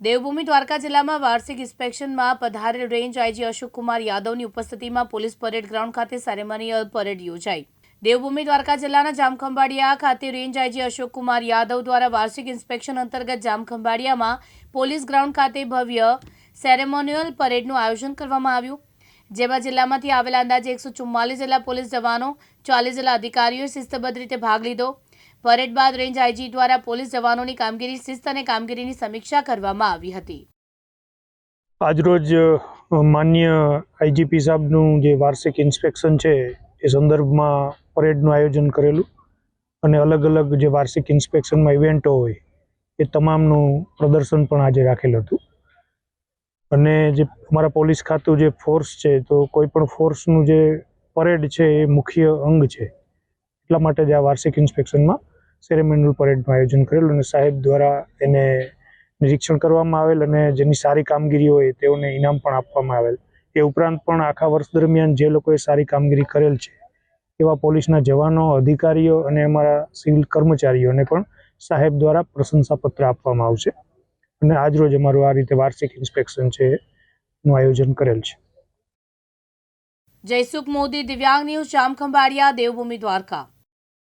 દેવભૂમિ દ્વારકા જિલ્લામાં વાર્ષિક ઇન્સ્પેક્શનમાં પધારેલ રેન્જ આઈજી અશોક કુમાર યાદવની ઉપસ્થિતિમાં પોલીસ પરેડ ગ્રાઉન્ડ ખાતે સેરેમોનિયલ પરેડ યોજાઈ. દેવભૂમિ દ્વારકા જિલ્લાના જામખંભાળિયા ખાતે રેન્જ આઈજી અશોક કુમાર યાદવ દ્વારા વાર્ષિક ઇન્સ્પેક્શન અંતર્ગત જામખંભાળિયામાં પોલીસ ગ્રાઉન્ડ ખાતે ભવ્ય સેરેમોનિયલ પરેડનું આયોજન કરવામાં આવ્યું. જેમાં જિલ્લામાંથી આવેલા અંદાજે એકસો ચુમ્માલીસ જેટલા પોલીસ જવાનો, ચાલીસ જિલ્લા અધિકારીઓએ શિસ્તબદ્ધ રીતે ભાગ લીધો. પરેડ બાદ રેન્જ આઈજી દ્વારા પોલીસ જવાનોની કામગીરી શિસ્ત અને કામગીરીની સમીક્ષા કરવામાં આવી હતી. આજરોજ માન્ય આઈજીપી સાહેબનું જે વાર્ષિક ઇન્સ્પેક્શન છે, એ સંદર્ભમાં પરેડનું આયોજન કરેલું અને અલગ અલગ જે વાર્ષિક ઇન્સ્પેક્શનમાં ઇવેન્ટો હોય, એ તમામનું પ્રદર્શન પણ આજે રાખેલું હતું. અને જે અમારા પોલીસ ખાતું જે ફોર્સ છે, તો કોઈ પણ ફોર્સનું જે પરેડ છે, એ મુખ્ય અંગ છે. એટલા માટે જ આ વાર્ષિક ઇન્સ્પેક્શનમાં સેરેમોનિયલ પરેડનું આયોજન કરેલું અને સાહેબ દ્વારા એને નિરીક્ષણ કરવામાં આવેલ અને જેની સારી કામગીરી હોય તેઓને ઇનામ પણ આપવામાં આવેલ. એ ઉપરાંત પણ આખા વર્ષ દરમિયાન જે લોકોએ સારી કામગીરી કરેલ છે, એવા પોલીસના જવાનો, અધિકારીઓ અને અમારા સિવિલ કર્મચારીઓને પણ સાહેબ દ્વારા પ્રશંસાપત્ર આપવામાં આવશે. અને આજરોજ અમારું આ રીતે વાર્ષિક ઇન્સ્પેક્શન છે નું આયોજન કરેલ છે. જયસુખ મોદી, દિવ્યાંગ ન્યૂઝ, જામખંભાળિયા, દેવભૂમિ દ્વારકા.